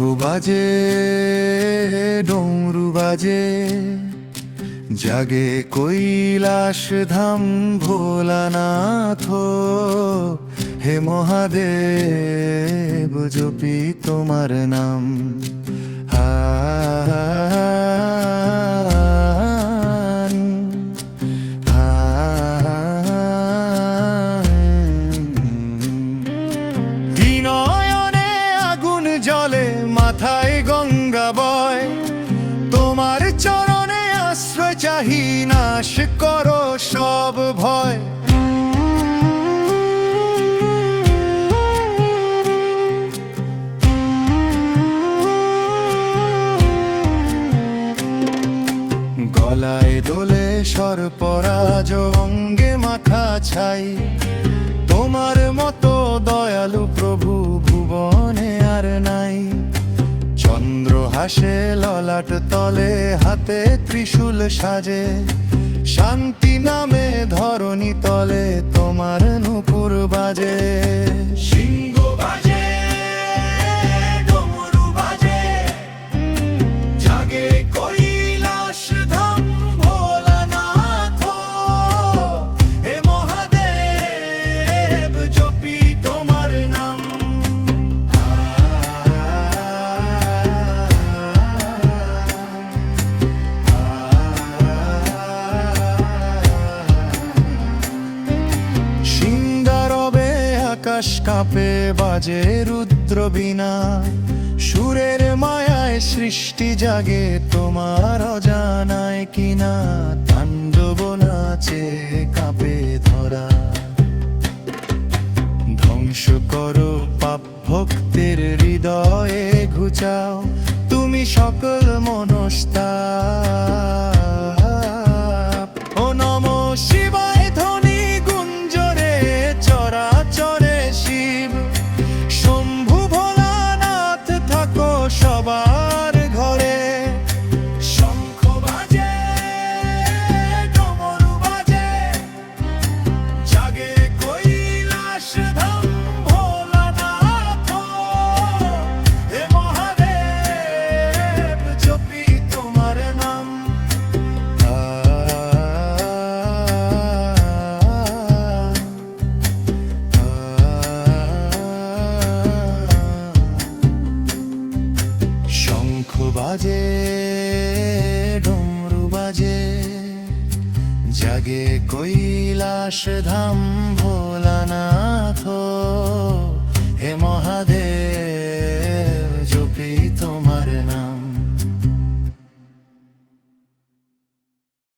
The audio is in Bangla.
বাজে ডমরু বাজে জাগে কৈলাস ধাম ভোলানাথ। হে মহাদেব জপি তোমার নাম। হান, গঙ্গা বয়, তোমার চরণে আশ্রয় চাহি, নাশ করো সব ভয়। গলায় দোলে সরপরাজ অঙ্গে মাথা ছাই, তোমার মতো হাসে ললাট তলে, হাতে ত্রিশূল সাজে। শান্তি নামে ধরণী তলে তোমার নুপুর বাজে। সিংহ বাজে। আকাশ কাঁপে, বাজে রুদ্র বিনা সুরের মায়ায় সৃষ্টি জাগে, তোমার অজানায় কিনা তাণ্ডব নাচে, কাঁপে ধরা। ধ্বংস করো পাপ ভক্তের হৃদয়ে, ঘুচাও। তুমি সকল বাজে ডমরু বাজে জাগে কৈলাস ধাম ভোলানাথ হে মহাদেব।